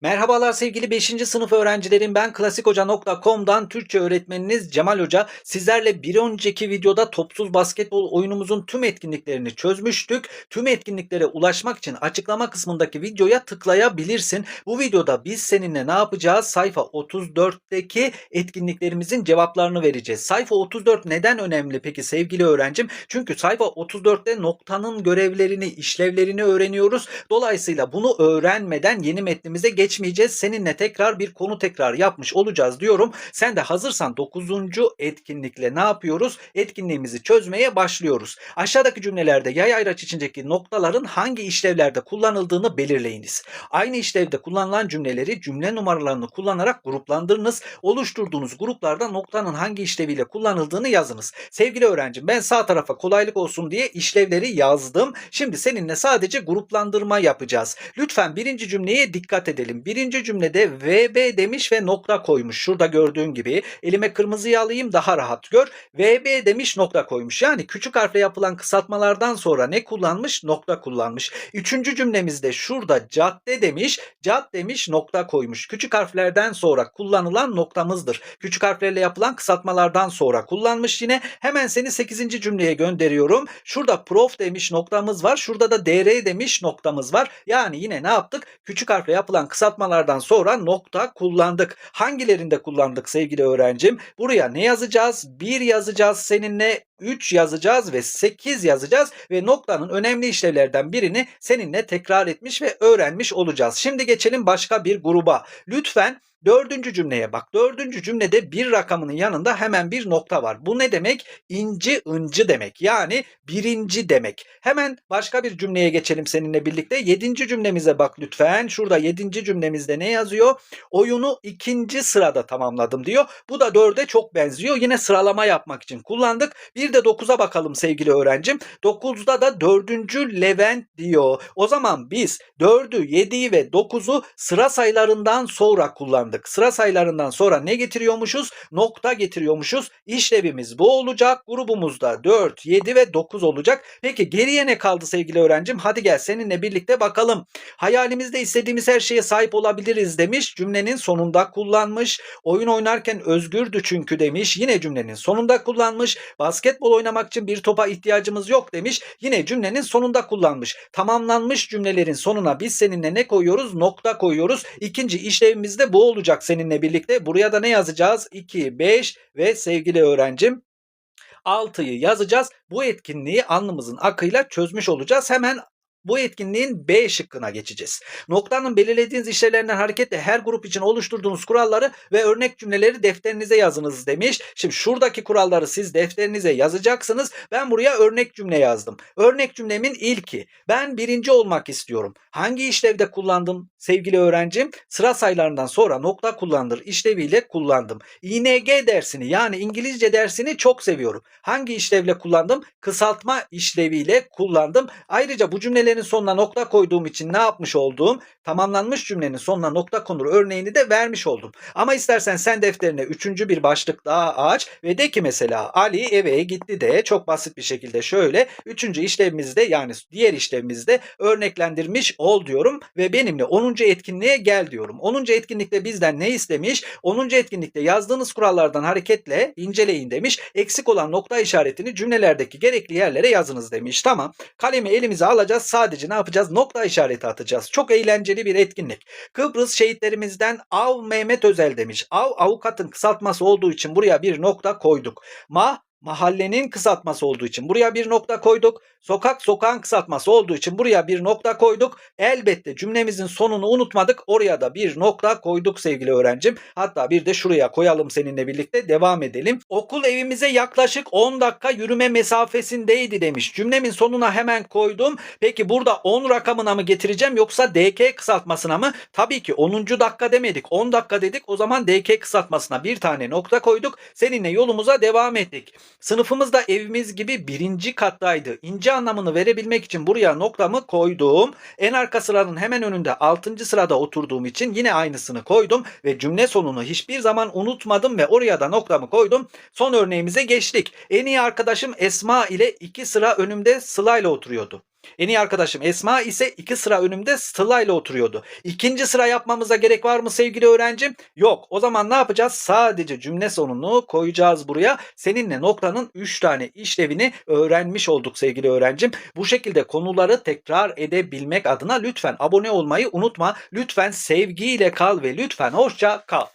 Merhabalar sevgili 5. sınıf öğrencilerim. Ben klasikhoca.com'dan Türkçe öğretmeniniz Cemal Hoca. Sizlerle bir önceki videoda topsuz basketbol oyunumuzun tüm etkinliklerini çözmüştük. Tüm etkinliklere ulaşmak için açıklama kısmındaki videoya tıklayabilirsin. Bu videoda biz seninle ne yapacağız? Sayfa 34'teki etkinliklerimizin cevaplarını vereceğiz. Sayfa 34 neden önemli peki sevgili öğrencim? Çünkü sayfa 34'te noktanın görevlerini, işlevlerini öğreniyoruz. Dolayısıyla bunu öğrenmeden yeni metnimize geçmeyeceğiz. Seninle tekrar bir konu tekrar yapmış olacağız diyorum. Sen de hazırsan 9. etkinlikle ne yapıyoruz? Etkinliğimizi çözmeye başlıyoruz. Aşağıdaki cümlelerde yay ayraç içindeki noktaların hangi işlevlerde kullanıldığını belirleyiniz. Aynı işlevde kullanılan cümleleri cümle numaralarını kullanarak gruplandırınız. Oluşturduğunuz gruplarda noktanın hangi işleviyle kullanıldığını yazınız. Sevgili öğrencim ben sağ tarafa kolaylık olsun diye işlevleri yazdım. Şimdi seninle sadece gruplandırma yapacağız. Lütfen birinci cümleye dikkat edelim. Birinci cümlede VB demiş ve nokta koymuş. Şurada gördüğün gibi elime kırmızıyı alayım daha rahat gör. VB demiş nokta koymuş. Yani küçük harfle yapılan kısaltmalardan sonra ne kullanmış? Nokta kullanmış. Üçüncü cümlemizde şurada cadde demiş. Cad demiş nokta koymuş. Küçük harflerden sonra kullanılan noktamızdır. Küçük harflerle yapılan kısaltmalardan sonra kullanmış yine. Hemen seni 8. cümleye gönderiyorum. Şurada prof demiş noktamız var. Şurada da dr demiş noktamız var. Yani yine ne yaptık? Küçük harfle yapılan kısaltmalardan sonra nokta kullandık. Hangilerinde kullandık sevgili öğrencim? Buraya ne yazacağız? 1 yazacağız seninle 3 yazacağız ve 8 yazacağız ve noktanın önemli işlevlerden birini seninle tekrar etmiş ve öğrenmiş olacağız. Şimdi geçelim başka bir gruba. Lütfen Dördüncü cümleye bak. Dördüncü cümlede bir rakamının yanında hemen bir nokta var. Bu ne demek? İnci ıncı demek. Yani birinci demek. Hemen başka bir cümleye geçelim seninle birlikte. Yedinci cümlemize bak lütfen. Şurada yedinci cümlemizde ne yazıyor? Oyunu ikinci sırada tamamladım diyor. Bu da dörde çok benziyor. Yine sıralama yapmak için kullandık. Bir de dokuza bakalım sevgili öğrencim. Dokuzda da dördüncü Levent diyor. O zaman biz dördü, yediyi ve dokuzu sıra sayılarından sonra kullandık kullandık. Sıra sayılarından sonra ne getiriyormuşuz? Nokta getiriyormuşuz. İşlevimiz bu olacak. Grubumuzda 4, 7 ve 9 olacak. Peki geriye ne kaldı sevgili öğrencim? Hadi gel seninle birlikte bakalım. Hayalimizde istediğimiz her şeye sahip olabiliriz demiş. Cümlenin sonunda kullanmış. Oyun oynarken özgürdü çünkü demiş. Yine cümlenin sonunda kullanmış. Basketbol oynamak için bir topa ihtiyacımız yok demiş. Yine cümlenin sonunda kullanmış. Tamamlanmış cümlelerin sonuna biz seninle ne koyuyoruz? Nokta koyuyoruz. İkinci işlevimiz de bu olacak seninle birlikte. Buraya da ne yazacağız? 2, 5 ve sevgili öğrencim 6'yı yazacağız. Bu etkinliği alnımızın akıyla çözmüş olacağız. Hemen bu etkinliğin B şıkkına geçeceğiz. Noktanın belirlediğiniz işlevlerinden hareketle her grup için oluşturduğunuz kuralları ve örnek cümleleri defterinize yazınız demiş. Şimdi şuradaki kuralları siz defterinize yazacaksınız. Ben buraya örnek cümle yazdım. Örnek cümlemin ilki. Ben birinci olmak istiyorum. Hangi işlevde kullandım sevgili öğrencim? Sıra sayılarından sonra nokta kullandır işleviyle kullandım. ING dersini yani İngilizce dersini çok seviyorum. Hangi işlevle kullandım? Kısaltma işleviyle kullandım. Ayrıca bu cümlelerin cümlenin sonuna nokta koyduğum için ne yapmış oldum? Tamamlanmış cümlenin sonuna nokta konur örneğini de vermiş oldum. Ama istersen sen defterine üçüncü bir başlık daha aç ve de ki mesela Ali eve gitti de çok basit bir şekilde şöyle üçüncü işlevimizde yani diğer işlevimizde örneklendirmiş ol diyorum ve benimle 10. etkinliğe gel diyorum. 10. etkinlikte bizden ne istemiş? 10. etkinlikte yazdığınız kurallardan hareketle inceleyin demiş. Eksik olan nokta işaretini cümlelerdeki gerekli yerlere yazınız demiş. Tamam. Kalemi elimize alacağız. Sadece ne yapacağız? Nokta işareti atacağız. Çok eğlenceli bir etkinlik. Kıbrıs şehitlerimizden Av Mehmet Özel demiş. Av avukatın kısaltması olduğu için buraya bir nokta koyduk. Ma mahallenin kısaltması olduğu için buraya bir nokta koyduk. Sokak sokağın kısaltması olduğu için buraya bir nokta koyduk. Elbette cümlemizin sonunu unutmadık. Oraya da bir nokta koyduk sevgili öğrencim. Hatta bir de şuraya koyalım seninle birlikte devam edelim. Okul evimize yaklaşık 10 dakika yürüme mesafesindeydi demiş. Cümlemin sonuna hemen koydum. Peki burada 10 rakamına mı getireceğim yoksa DK kısaltmasına mı? Tabii ki 10. dakika demedik. 10 dakika dedik. O zaman DK kısaltmasına bir tane nokta koyduk. Seninle yolumuza devam ettik. Sınıfımız da evimiz gibi birinci kattaydı. İnce anlamını verebilmek için buraya noktamı koydum. En arka sıranın hemen önünde 6. sırada oturduğum için yine aynısını koydum ve cümle sonunu hiçbir zaman unutmadım ve oraya da noktamı koydum. Son örneğimize geçtik. En iyi arkadaşım Esma ile iki sıra önümde Sıla ile oturuyordu. En iyi arkadaşım Esma ise iki sıra önümde Sıla ile oturuyordu. İkinci sıra yapmamıza gerek var mı sevgili öğrencim? Yok. O zaman ne yapacağız? Sadece cümle sonunu koyacağız buraya. Seninle noktanın 3 tane işlevini öğrenmiş olduk sevgili öğrencim. Bu şekilde konuları tekrar edebilmek adına lütfen abone olmayı unutma. Lütfen sevgiyle kal ve lütfen hoşça kal.